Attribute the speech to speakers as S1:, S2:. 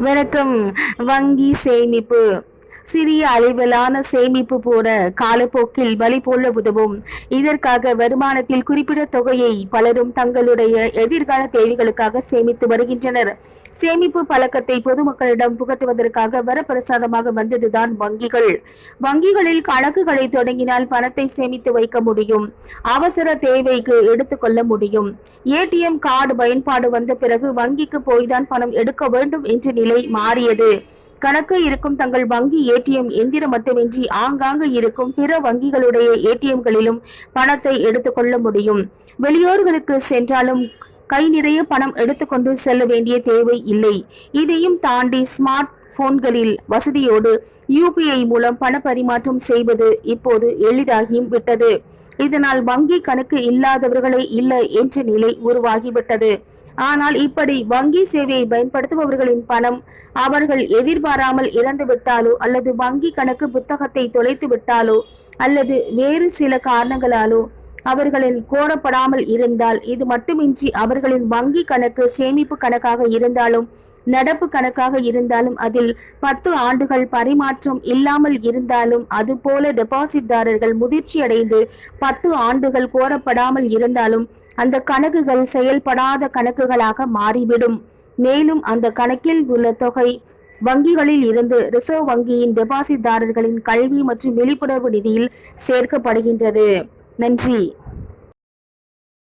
S1: வணக்கம். வங்கி சேமிப்பு. சிறிய அளவிலான சேமிப்பு போல காலப்போக்கில் வழி போல உதவும். இதற்காக வருமானத்தில் குறிப்பிட்ட தொகையை பலரும் தங்களுடைய எதிர்கால தேவைகளுக்காக சேமித்து வருகின்றனர். சேமிப்பு பழக்கத்தை பொதுமக்களிடம் புகட்டுவதற்காக வரப்பிரசாதமாக வந்ததுதான் வங்கிகள். வங்கிகளில் கணக்குகளை தொடங்கினால் பணத்தை சேமித்து வைக்க முடியும். அவசர தேவைக்கு எடுத்துக்கொள்ள முடியும். ஏடிஎம் கார்டு பயன்பாடு வந்த பிறகு வங்கிக்கு போய்தான் பணம் எடுக்க வேண்டும் என்ற நிலை மாறியது. கணக்கு இருக்கும் தங்கள் வங்கி ஏடிஎம் எந்திரம் மட்டுமின்றி ஆங்காங்கு இருக்கும் பிற வங்கிகளுடைய ஏடிஎம்களிலும் பணத்தை எடுத்துக்கொள்ள முடியும். வெளியூர்களுக்கு சென்றாலும் கை நிறைய பணம் எடுத்துக்கொண்டு செல்ல வேண்டிய தேவை இல்லை. இதையும் தாண்டி ஸ்மார்ட் போன்களில் வசதியோடு யூபிஐ மூலம் பண பரிமாற்றம் செய்வது இப்போது எளிதாகியும் விட்டது. இதனால் வங்கி கணக்கு இல்லாதவர்களே இல்லை என்ற நிலை உருவாகிவிட்டது. ஆனால் இப்படி வங்கி சேவையை பயன்படுத்துபவர்களின் பணம் அவர்கள் எதிர்பாராமல் இறந்து விட்டாலோ அல்லது வங்கி கணக்கு புத்தகத்தை தொலைத்து விட்டாலோ அல்லது வேறு சில காரணங்களாலோ அவர்களின் கோரப்படாமல் இருந்தால் இது மட்டுமின்றி அவர்களின் வங்கி கணக்கு சேமிப்பு கணக்காக இருந்தாலும் நடப்பு கணக்காக இருந்தாலும் அதில் பத்து ஆண்டுகள் பரிமாற்றம் இல்லாமல் இருந்தாலும் அதுபோல டெபாசிட்தாரர்கள் முதிர்ச்சி அடைந்து பத்து ஆண்டுகள் கோரப்படாமல் இருந்தாலும் அந்த கணக்குகள் செயல்படாத கணக்குகளாக மாறிவிடும். மேலும் அந்த கணக்கில் உள்ள தொகை வங்கிகளில் இருந்து ரிசர்வ் வங்கியின் டெபாசிட்தாரர்களின் கல்வி மற்றும் விழிப்புணர்வு நிதியில் சேர்க்கப்படுகின்றது. நன்றி